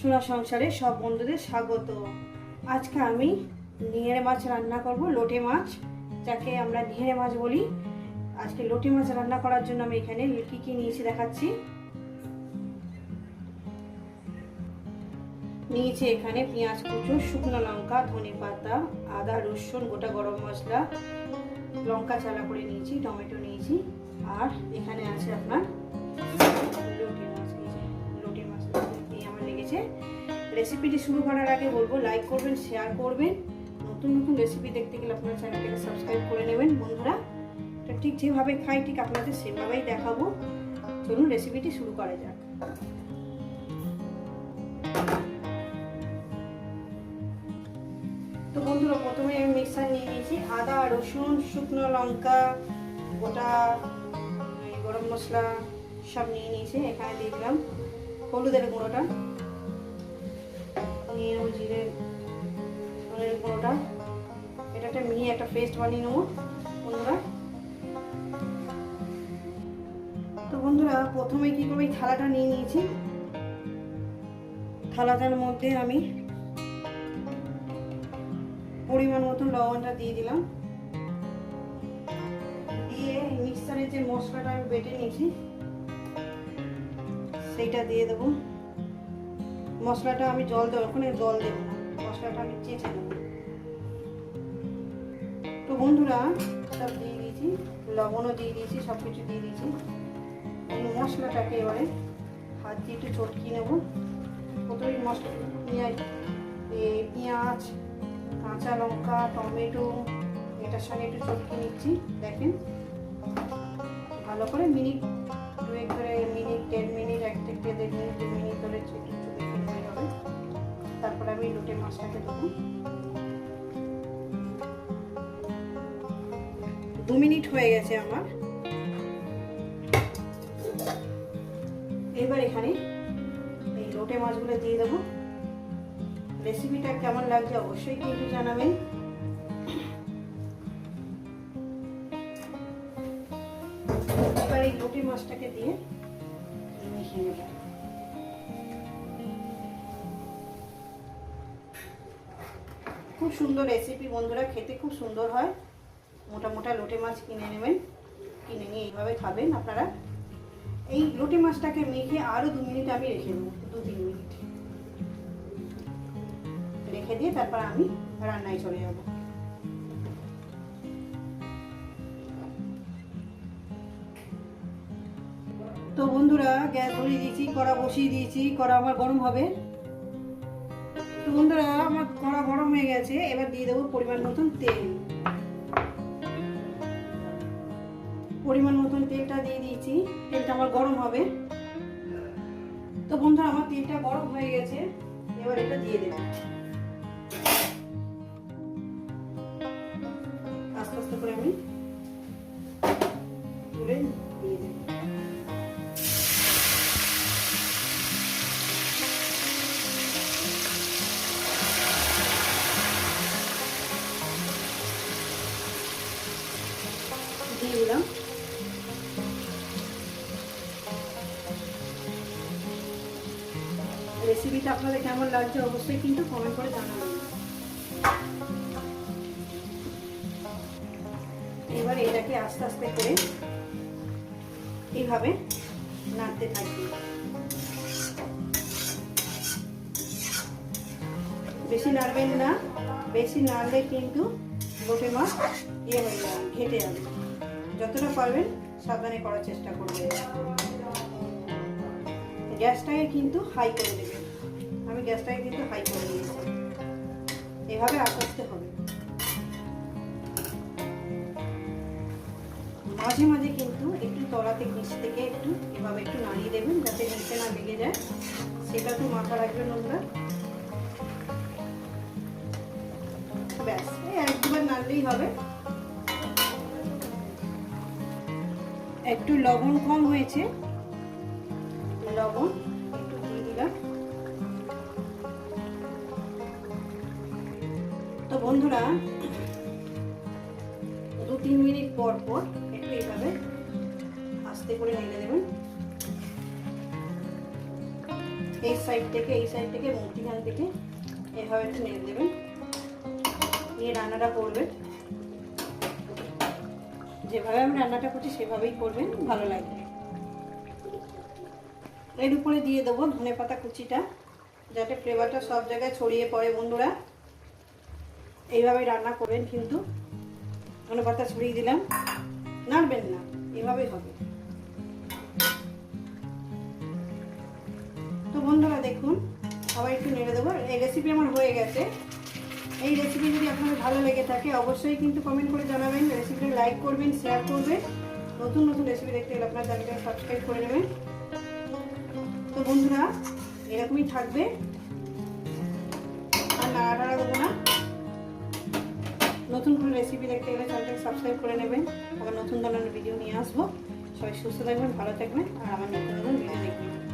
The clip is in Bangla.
সোনা সংসারে সব বন্ধুদের স্বাগত। আজকে আমি নিহেরে মাছ রান্না করব, লোটে মাছ, যাকে আমরা নিহেরে মাছ বলি। আজকে লোটে মাছ রান্না করার জন্য আমি এখানে কী কী নিয়েছি দেখাচ্ছি। নিয়েছি এখানে পেঁয়াজ, কুচো, শুকনো লঙ্কা, ধনে পাতা, আদা, রসুন, গোটা গরম মশলা, লঙ্কা চালা করে নিয়েছি, টমেটো নিয়েছি, আর এখানে আছে আপনার লোটে লেগেছে রেসিপিটি শুরু করার আগে বলব লাইক করবেন শেয়ার করবেন। নতুন নতুন রেসিপি দেখতে গেলে আপনার চ্যানেলটাকে সাবস্ক্রাইব করে নেবেন, বন্ধুরা। এটা ঠিক যেভাবে খাই, ঠিক আপনাদের সেভাবেই দেখাবো। চলুন রেসিপিটি শুরু করা যাক। তো বন্ধুরা, প্রথমে আমি মিক্সার নিয়ে নিয়েছি। আদা, রসুন, শুকনো লঙ্কা, গোটা গরম মশলা সব নিয়ে নিয়েছি। এখানে দিয়ে দিলাম হলুদের গুঁড়োটা। নিয়ে নেব জিরে ধনের গুঁড়োটা। এটা একটা মিহি একটা পেস্ট বানিয়ে নেব বন্ধুরা। তো বন্ধুরা, প্রথমে কী করব? এই থালাটা নিয়ে নিয়েছি। থালাটার মধ্যে আমি পরিমাণ মতো লবণটা দিয়ে দিলাম। দিয়ে মিক্সারের যে মশলাটা আমি বেটে নিয়েছি, সেইটা দিয়ে দেবো। মশলাটা আমি জল দেবো ওখানে জল দেবো। মশলাটা আমি চেঁচে দেবো তো বন্ধুরা, সব দিয়ে দিয়েছি, লবণও দিয়ে দিয়েছি সব কিছু দিয়ে দিয়েছি। এই মশলাটাকে এবারে হাত দিয়ে একটু চটকিয়ে নেব। প্রথমে মশলা পেঁয়াজ পেঁয়াজ, কাঁচা লঙ্কা, টমেটো, এটার সঙ্গে একটু চটকে নিচ্ছি, দেখেন। ভালো করে মিনিট দুয়েক ধরে, মিনিট দেড় মিনিট, এক থেকে দেড় মিনিট আমি লোটে মাছটাকে দেবো দু মিনিট হয়ে গেছে আমার। এবার এখানে এই লোটে মাছগুলো দিয়ে দেবো। রেসিপিটা কেমন লাগছে অবশ্যই কিন্তু জানাবেন। এবার এই লোটে মাছটাকে দিয়ে মিশিয়ে নেব। খুব সুন্দর রেসিপি বন্ধুরা, খেতে খুব সুন্দর হয়। মোটা মোটা লোটে মাছ কিনে নেবেন, কিনে নিয়ে এইভাবে খাবেন আপনারা। এই লোটে মাছটাকে মেখে আরও দু মিনিট আমি রেখে দেবো, দু তিন মিনিট। রেখে দিয়ে তারপর আমি রান্নায় চলে যাব। তো বন্ধুরা, গ্যাস ধরিয়ে দিয়েছি, কড়া বসিয়ে দিয়েছি, কড়া আমার গরম হবে। বন্ধুরা, আমার কড়া গরম হয়ে গেছে, এবার দিয়ে দেবো পরিমাণ মতন তেল। পরিমাণ মতন তেলটা দিয়ে দিয়েছি, তেলটা আমার গরম হবে। তো বন্ধুরা, আমার তেলটা গরম হয়ে গেছে, এবার এটা দিয়ে দেবো। আস্তে আস্তে করে আমি তুলে দিয়ে দিলাম রেসিপিটা আপনাদের কেমন লাগছে অবশ্যই কিন্তু কমেন্ট করে জানাবেন এবার এটাকে আস্তে আস্তে করে এইভাবে নাড়তে থাকবে বেশি নাড়বেন না বেশি নাড়লে কিন্তু গোটে মাছ ইয়ে হয়ে যাবে ঘেটে যাবে যতটা পারবেন সাবধানে করার চেষ্টা করবেন। গ্যাসটাকে কিন্তু হাই করে দেবেন আমি গ্যাসটাকে কিন্তু হাই করে দিয়েছি এভাবে আস্তে হবে। মাঝে মাঝে কিন্তু একটু তলাতে নিচ থেকে একটু এভাবে একটু নাড়িয়ে দেবেন যাতে নিচে না লেগে যায়। সেটা তো মাথা রাখবেন ওরা ব্যাস, এই এক দুবার নাড়লেই হবে। একটু লবণ কম হয়েছে। লবণ একটু দিলাম। তো বন্ধুরা, দু তিন মিনিট পর পর একটু এইভাবে আস্তে করে নেড়ে দেবেন। এই সাইড থেকে, এই সাইড থেকে মধ্যিখান থেকে এভাবে একটু নেড়ে দেবেন। নিয়ে রান্নাটা করবেন। যেভাবে আমি রান্নাটা করছি, সেভাবেই করবেন, ভালো লাগবে। এর উপরে দিয়ে দেবো ধনে পাতা কুচিটা, যাতে ফ্লেভারটা সব জায়গায় ছড়িয়ে পড়ে বন্ধুরা। এইভাবেই রান্না করবেন কিন্তু। ধনে পাতা ছড়িয়ে দিলাম। নাড়বেন না, এভাবেই হবে। তো বন্ধুরা দেখুন, সবাই একটু নেড়ে দেবো। এই রেসিপি আমার হয়ে গেছে। এই রেসিপি যদি আপনাদের ভালো লেগে থাকে, অবশ্যই কিন্তু কমেন্ট করে জানাবেন। রেসিপিটা লাইক করবেন শেয়ার করবেন। নতুন নতুন রেসিপি দেখতে গেলে আপনার চ্যানেলটাকে সাবস্ক্রাইব করে নেবেন। তো বন্ধুরা, এরকমই থাকবে। আর নাড়াটাড়া দেবো না। নতুন কোনো রেসিপি দেখতে গেলে চ্যানেলটাকে সাবস্ক্রাইব করে নেবেন। আবার নতুন ধরনের ভিডিও নিয়ে আসব। সবাই সুস্থ থাকবেন, ভালো থাকবেন। আর আমার নতুন নতুন ভিডিও দেখবেন।